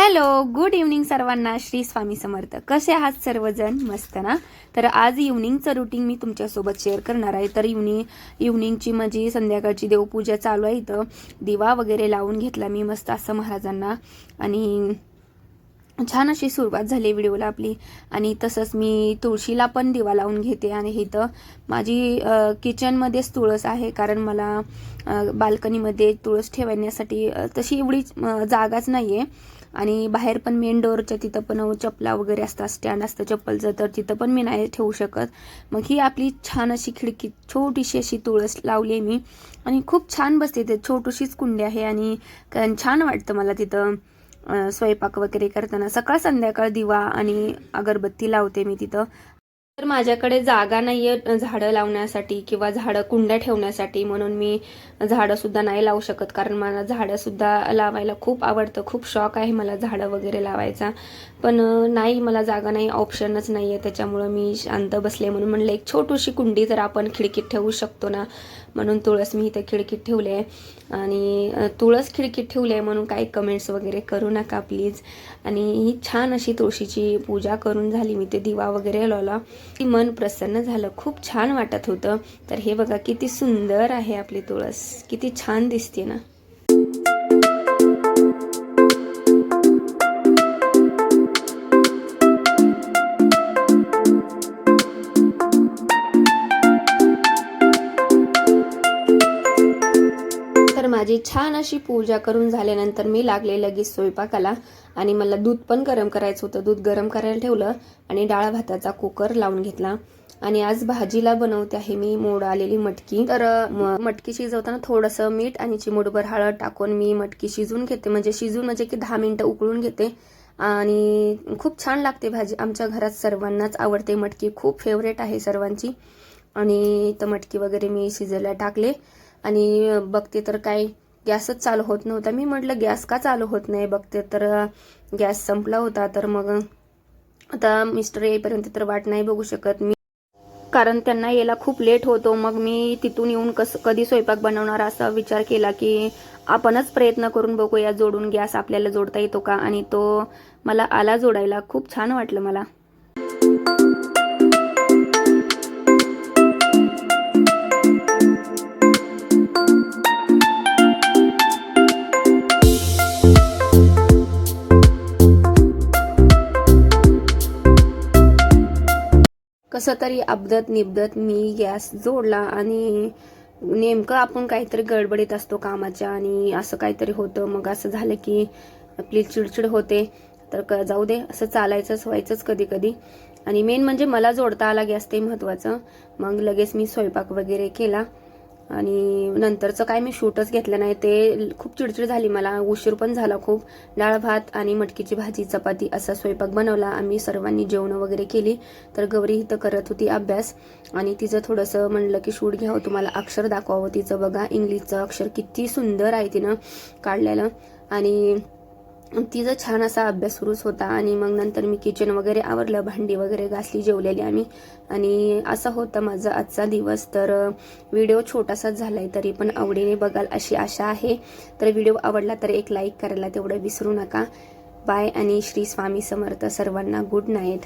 Hello good evening सर्वांना. श्री स्वामी समर्थ. कसे आहात सर्वजण? मस्त ना? तर आज इव्हनिंगचं रुटीन मी तुमच्यासोबत शेअर करणार आहे. तर इव्हनिंग इव्हनिंगची माझी संध्याकाळची देवपूजा चालू आहे इथं. दिवा वगैरे लावून घेतला मी मस्त असं महाराजांना. आणि छान अशी सुरुवात झाली व्हिडिओला आपली. आणि तसंच मी तुळशीला पण दिवा लावून घेते. आणि इथं माझी किचनमध्येच तुळस आहे. कारण मला बाल्कनीमध्ये तुळस ठेवण्यासाठी तशी एवढी जागाच नाही आहे आणि बाहेर पण मेन डोअरच्या तिथं पण चपला वगैरे असतात स्टँड असतं चप्पलचं तर तिथं पण मी नाही ठेवू शकत. मग ही आपली छान अशी खिडकी छोटीशी अशी तुळस लावली आहे मी. आणि खूप छान बसते ते छोटीशीच कुंडी आहे आणि क- छान वाटतं मला तिथं स्वयंपाक वगैरे करताना. सकाळ संध्याकाळ दिवा आणि अगरबत्ती लावते मी तिथं. तर माझ्याकडे जागा नाही आहे झाडं लावण्यासाठी किंवा झाडं कुंड्या ठेवण्यासाठी म्हणून मी झाडंसुद्धा नाही लावू शकत. कारण मला झाडंसुद्धा लावायला खूप आवडतं खूप शॉक आहे मला झाडं वगैरे लावायचा. पण नाही मला जागा नाही ऑप्शनच नाही आहे त्याच्यामुळं मी शांत बसले म्हणून म्हणलं एक छोटीशी कुंडी जर आपण खिडकीत ठेवू शकतो ना? म्हणून तुळस मी इथे खिडकीत ठेवले. आहे आणि तुळस खिडकीत ठेवले आहे म्हणून काही कमेंट्स वगैरे करू नका प्लीज आणि ही छान अशी तुळशीची पूजा करून झाली मी. ते दिवा वगैरे लावला ती मन प्रसन्न झालं खूप छान वाटत होतं. तर हे बघा किती सुंदर आहे आपली तुळस. किती छान दिसते ना. माझी छान अशी पूजा करून झाल्यानंतर मी लागले लगेच स्वयंपाकाला आणि मला दूध पण गरम करायचं होतं. दूध गरम करायला ठेवलं आणि डाळ भाताचा कुकर लावून घेतला. आणि आज भाजीला बनवते आहे मी मोड आलेली मटकी. तर म- मटकी शिजवताना थोडंसं मीठ आणि चिमूटभर हळद टाकून मी मटकी शिजवून घेते. म्हणजे शिजून म्हणजे की दहा मिनटं उकळून घेते. आणि खूप छान लागते भाजी. आमच्या घरात सर्वांनाच आवडते मटकी. खूप फेवरेट आहे सर्वांची. आणि तर मटकी वगैरे मी शिजायला टाकले. आणि बघते तर काय गॅसच चालू होत नव्हता. मी म्हटलं गॅस का चालू होत नाही बघते. तर गॅस संपला होता. तर मग आता मिस्टर येईपर्यंत तर वाट नाही बघू शकत मी. कारण त्यांना यायला खूप लेट होतो. मग मी तिथून येऊन कसं कधी स्वयंपाक बनवणार असा विचार केला की आपणच प्रयत्न करून बघूया जोडून गॅस आपल्याला जोडता येतो का? आणि तो मला आला जोडायला. खूप छान वाटलं मला. कसं तरी अब्दत निबदत मी गॅस जोडला आणि नेमकं आपण काहीतरी गडबडीत असतो कामाच्या आणि असं काहीतरी होतं. मग असं झालं की आपली चिडचिड होते. तर क- जाऊ दे असं चालायचंच व्हायचंच कधी कधी आणि मेन म्हणजे मला जोडता आला गॅस ते महत्वाचं. मग लगेच मी स्वयंपाक वगैरे केला. आणि नंतरचं काय मी शूटच घेतलं नाही ते खूप चिडचिड झाली मला. उशीर पण झाला खूप. डाळ भात आणि मटकीची भाजी चपाती असा स्वयंपाक बनवला. आम्ही सर्वांनी जेवणं वगैरे केली. तर गौरी इथं करत होती अभ्यास. आणि तिचं थोडंसं म्हणलं की शूट घ्यावं हो, तुम्हाला अक्षर दाखवावं तिचं. बघा इंग्लिशचं अक्षर किती सुंदर आहे तिनं काढलेलं. आणि तिचा छान असा अभ्यास सुरूच होता आणि मग नंतर मी किचन वगैरे आवरलं भांडी वगैरे घासली जेवलेली आम्ही. आणि असा होता माझा आजचा दिवस. तर व्हिडिओ छोटासाच झालाय तरी पण आवडीने बघाल अशी आशा आहे. तर व्हिडिओ आवडला तर एक लाईक करायला तेवढं विसरू नका. बाय आणि श्री स्वामी समर्थ सर्वांना गुड नाईट